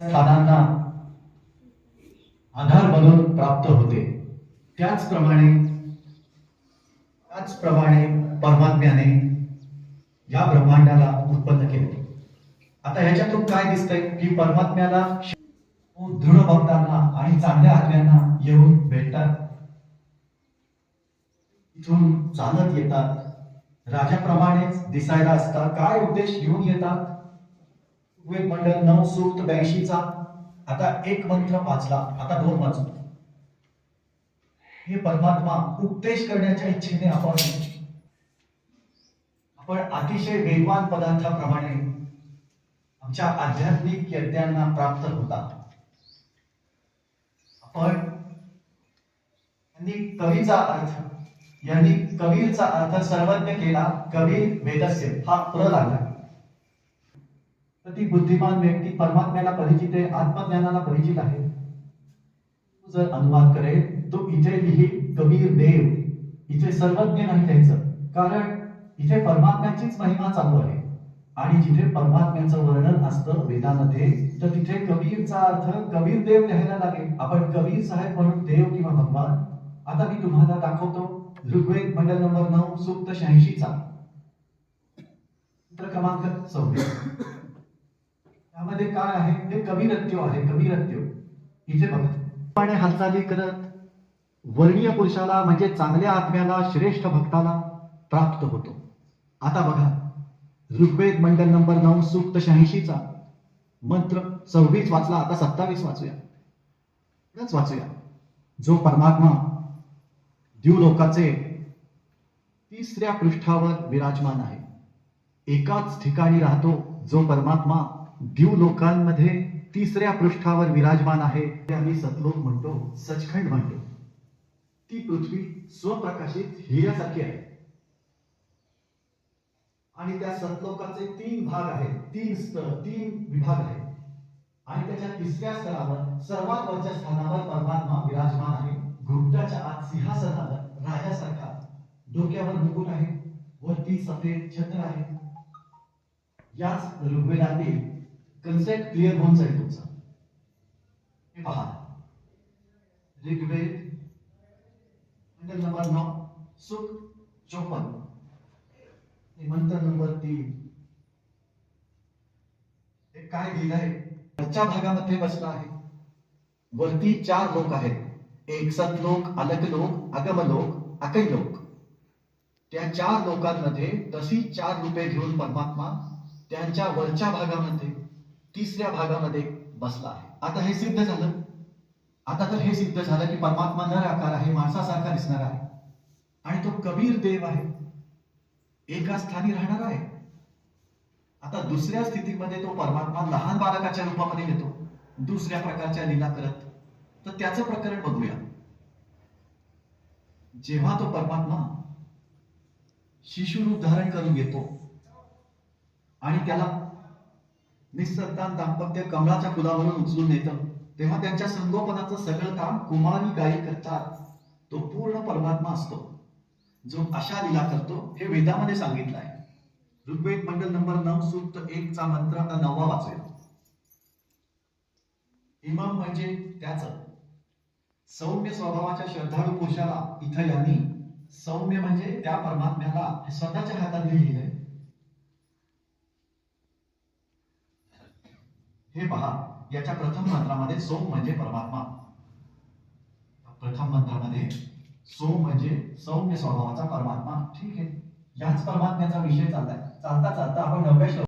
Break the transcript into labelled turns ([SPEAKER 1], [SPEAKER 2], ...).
[SPEAKER 1] स्थानांना आधार बनून प्राप्त होते. त्याचप्रमाणे त्याचप्रमाणे परमात्म्याने या ब्रह्मांडाला उत्पन्न केले. आता ह्याच्यातून काय दिसतंय? की परमात्म्याला दृढ भक्तांना आणि चांगल्या आत्म्यांना येऊन भेटतात. इथून चालत येतात. राजाप्रमाणेच दिसायला असतात. काय उद्देश? घेऊन येतात. मंडळ नऊ सूक्त ब्याऐंशीचा आता एक मंत्र वाचला. आता दोन वाचू. हे परमात्मा उपदेश करण्याच्या इच्छेने आपण आपण अतिशय वेगवान पदार्थाप्रमाणे आमच्या आध्यात्मिक यज्ञांना प्राप्त होतात. आपण यांनी कवीचा अर्थ यांनी कबीरचा अर्थ सर्वज्ञ केला. कबीर वेदस्य. हा प्र लागला. तर ती बुद्धिमान व्यक्ती परमात्म्याला परिचित आहे आत्मज्ञानाला परिचित आहे. जर अनुवाद करेल तो इथे लिही कबीर देव. इथे सर्वज्ञ नाही द्यायचं कारण इथे परमात्म्याचीच महिमा चालू आहे. आणि जिथे परमात्म्याचं वर्णन असतं वेदामध्ये तर तिथे कबीरचा अर्थ कबीर देव लिहायला लागेल. आपण कबीर साहेब म्हणून देव किंवा भगवान. आता मी तुम्हाला दाखवतो ऋग्वेद मंडल नंबर नऊ सुप्त शहाऐंशीचा. क्रमांक सव्वीस. त्यामध्ये काय आहे? ते कविरत्य आहे कविरत्य हिचे बघा. आणि हालचाली करत वर्णीय पुरुषाला म्हणजे चांगल्या आत्म्याला श्रेष्ठ भक्ताला प्राप्त होतो. आता बघा. ऋग्वेद मंडल नंबर नऊ सूक्त शहाऐंशीचा मंत्र सव्वीस वाचला आता सत्तावीस वाचूया. वाचूया. जो परमात्मा द्यूलोकाचे तिसऱ्या पृष्ठावर विराजमान आहे. एकाच ठिकाणी राहतो जो परमात्मा दीव लोकांमध्ये तिसऱ्या पृष्ठावर विराजमान आहे. ते आम्ही सतलोक म्हणतो सचखंड म्हणतो. ती पृथ्वी स्वप्रकाशित हिऱ्यासारखी आहे. आणि त्या सतलोकाचे तीन भाग आहेत. तीन स्तर तीन विभाग आहेत. आणि त्याच्या तिसऱ्या स्तरावर सर्वात वरच्या स्थानावर परमात्मा विराजमान आहे. घुमटाच्या आत सिंहासनावर राजासारखा. डोक्यावर मुकुट आहे. व ती सफेद छत्र आहे. याच ऋग्वेदातील कन्सेप्ट क्लिअर होऊन जाईल तुमचा. हे पहा. ऋग्वेद मंडल नंबर नऊ सुख चौपन. मंत्र नंबर तीन. हे काय लिहिलंय? वरच्या भागामध्ये बसला आहे. वरती चार लोक आहेत. एक सतलोक अलग लोक अगम लोक अकै लोक. त्या चार लोकांमध्ये तशी चार रूपे घेऊन परमात्मा त्यांच्या वरच्या भागामध्ये तिसऱ्या भागामध्ये बसला आहे. आता हे सिद्ध झालं. आता तर हे सिद्ध झालं की परमात्मा नर आकार आहे माणसासारखा दिसणार आहे. आणि तो कबीर देव आहे. एका स्थानी राहणार आहे. आता दुसऱ्या स्थितीमध्ये तो परमात्मा लहान बालकाच्या रूपामध्ये येतो. दुसऱ्या प्रकारच्या लीला करत. तर त्याचं प्रकरण बघूया. जेव्हा तो परमात्मा शिशुरूप धारण करून घेतो आणि त्याला निसंतान दाम्पत्य कमळाच्या फुलावरून उचलून येतं तेव्हा त्यांच्या संगोपनाचं सगळं काम कुमारी गायी करतात. तो पूर्ण परमात्मा असतो. जो अशा लिला करतो हे वेदामध्ये सांगितलं आहे. ऋग्वेद मंडल नंबर नऊ सूक्त एक चा मंत्र आता नववा वाचूया. इमाम म्हणजे त्याच. सौम्य स्वभावाच्या श्रद्धाळू कोशाला इथं यांनी सौम्य म्हणजे त्या परमात्म्याला स्वतःच्या हातात लिहिलंय. हे पहा याच्या प्रथम मंत्रामध्ये सोम म्हणजे परमात्मा. प्रथम मंत्रामध्ये सोम म्हणजे सौम्य स्वभावाचा परमात्मा. ठीक आहे. याच परमात्म्याचा विषय चाललाय. चालता चालता आपण नव्या